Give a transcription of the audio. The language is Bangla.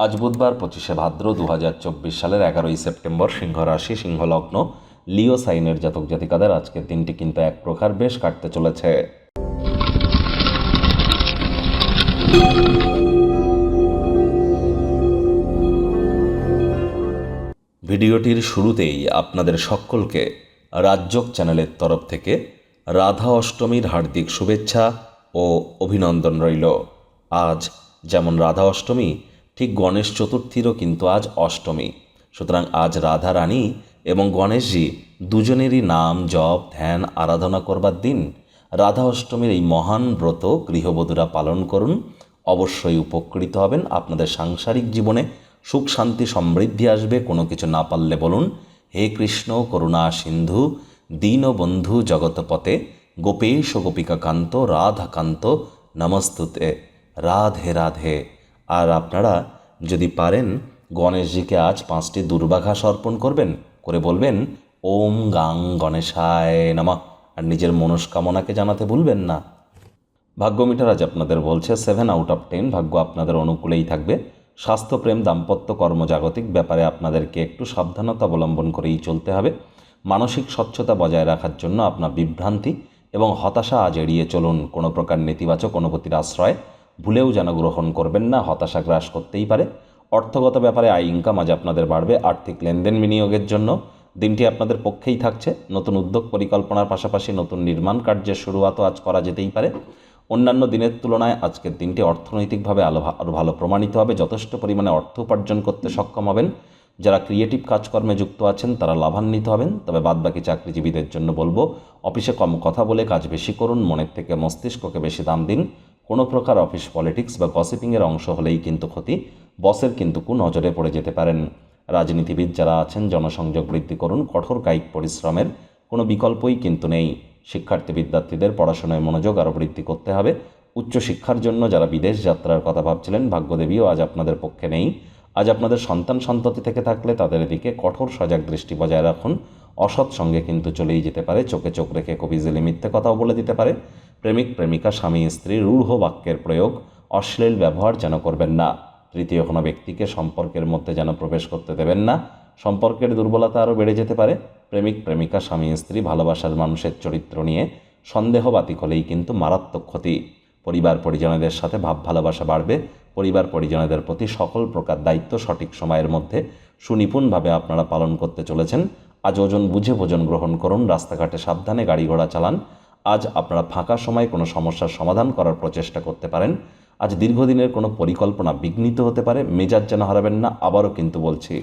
আজ বুধবার পঁচিশে ভাদ্র দু সালের এগারোই সেপ্টেম্বর সিংহ রাশি সিংহ লগ্ন লিও সাইনের জাতক জাতিকাদের আজকের দিনটি কিন্তু এক প্রকার বেশ কাটতে চলেছে। ভিডিওটির শুরুতেই আপনাদের সকলকে রাজ্যক চ্যানেলের তরফ থেকে রাধা অষ্টমীর হার্দিক শুভেচ্ছা ও অভিনন্দন রইল। আজ যেমন রাধা অষ্টমী ঠিক গণেশ চতুর্থীরও কিন্তু আজ অষ্টমী। সুতরাং আজ রাধা রানী এবং গণেশজি দুজনেরই নাম, জপ, ধ্যান, আরাধনা করবার দিন রাধা অষ্টমীর এই মহান ব্রত গৃহবধূরা পালন করুন। অবশ্যই উপকৃত হবেন। আপনাদের সাংসারিক জীবনে সুখ, শান্তি, সমৃদ্ধি আসবে। কোনো কিছু না পারলে বলুন, হে কৃষ্ণ, করুণা, সিন্ধু, দীনবন্ধু জগতপতে গোপেশ গোপিকাকান্ত, রাধাকান্ত, নমস্তুতে, রাধে রাধে। আর আপনারা যদি পারেন, গণেশজিকে আজ পাঁচটি দুর্বাঘাস অর্পণ করবেন, করে বলবেন, ওম গাং গণেশায় নামা। আর নিজের মনস্কামনাকে জানাতে ভুলবেন না। ভাগ্য মিটার আজ আপনাদের বলছে, সেভেন আউট অফ টেন। ভাগ্য আপনাদের অনুকূলেই থাকবে। স্বাস্থ্যপ্রেম দাম্পত্য, কর্মজাগতিক ব্যাপারে আপনাদেরকে একটু সাবধানতা অবলম্বন করেই চলতে হবে। মানসিক স্বচ্ছতা বজায় রাখার জন্য আপনার বিভ্রান্তি এবং হতাশা আজ এড়িয়ে চলুন। কোনো প্রকার নেতিবাচক অনুভূতির আশ্রয় ভুলেও যেন গ্রহণ করবেন না, হতাশা গ্রাস করতেই পারে। অর্থগত ব্যাপারে আয় ইনকাম আজ আপনাদের বাড়বে, আর্থিক লেনদেন বিনিয়োগের জন্য। দিনটি আপনাদের পক্ষেই থাকছে, নতুন উদ্যোগ পরিকল্পনার পাশাপাশি নতুন নির্মাণ কার্যের শুরুয়াতও আজ করা যেতেই পারে। অন্যান্য দিনের তুলনায় আজকের দিনটি অর্থনৈতিকভাবে আলো আরও ভালো প্রমাণিত হবে, যথেষ্ট পরিমাণে অর্থ উপার্জন করতে সক্ষম হবেন। যারা ক্রিয়েটিভ কাজকর্মে যুক্ত আছেন, তারা লাভান্বিত হবেন। তবে বাদবাকি চাকরিজীবীদের জন্য বলব, অফিসে কম কথা বলে কাজ বেশি করুন, মনের থেকে মস্তিষ্ককে বেশি দাম দিন। কোনো প্রকার অফিস পলিটিক্স বা গসিপিংয়ের অংশ হলেই কিন্তু ক্ষতি। বসের কিন্তু কু নজরে পড়ে যেতে পারেন। রাজনীতিবিদ যারা আছেন, জনসংযোগ বৃদ্ধি করুন, কঠোর কায়িক পরিশ্রমের কোনো বিকল্পই কিন্তু নেই। শিক্ষার্থী বিদ্যার্থীদের পড়াশোনায় মনোযোগ আরও বৃদ্ধি করতে হবে। উচ্চশিক্ষার জন্য যারা বিদেশ যাত্রার কথা ভাবছিলেন, ভাগ্যদেবীও আজ আপনাদের পক্ষে নেই। আজ আপনাদের সন্তান সন্ততি থেকে থাকলে তাদের দিকে কঠোর সজাগ দৃষ্টি বজায় রাখুন। অসৎ সঙ্গে কিন্তু চলেই যেতে পারে। চোখে চোখ রেখে খুব ইজিলি মিথ্যে কথাও বলে দিতে পারে। প্রেমিক, প্রেমিকা, স্বামী, স্ত্রী, রূঢ় বাক্যের প্রয়োগ, অশ্লীল ব্যবহার যেন করবেন না। তৃতীয় কোনো ব্যক্তিকে সম্পর্কের মধ্যে যেন প্রবেশ করতে দেবেন না। সম্পর্কের দুর্বলতা আরও বেড়ে যেতে পারে। প্রেমিক, প্রেমিকা, স্বামী, স্ত্রী ভালোবাসার মানুষের চরিত্র নিয়ে সন্দেহবাতিক হলেই কিন্তু মারাত্মক ক্ষতি। পরিবার, পরিজনদের সাথে ভাব ভালোবাসা বাড়বে। পরিবার, পরিজনদের প্রতি সকল প্রকার দায়িত্ব সঠিক সময়ের মধ্যে সুনিপুণভাবে আপনারা পালন করতে চলেছেন। আজ ওজন বুঝে ভোজন গ্রহণ করুন, রাস্তাঘাটে সাবধানে গাড়ি ঘোড়া চালান। আজ আপনারা ফাঁকা সময় কোনো সমস্যার সমাধান করার প্রচেষ্টা করতে পারেন। আজ দীর্ঘদিনের কোনো পরিকল্পনা বিঘ্নিত হতে পারে। মেজাজ যেন হারাবেন না, আবারও কিন্তু বলছি।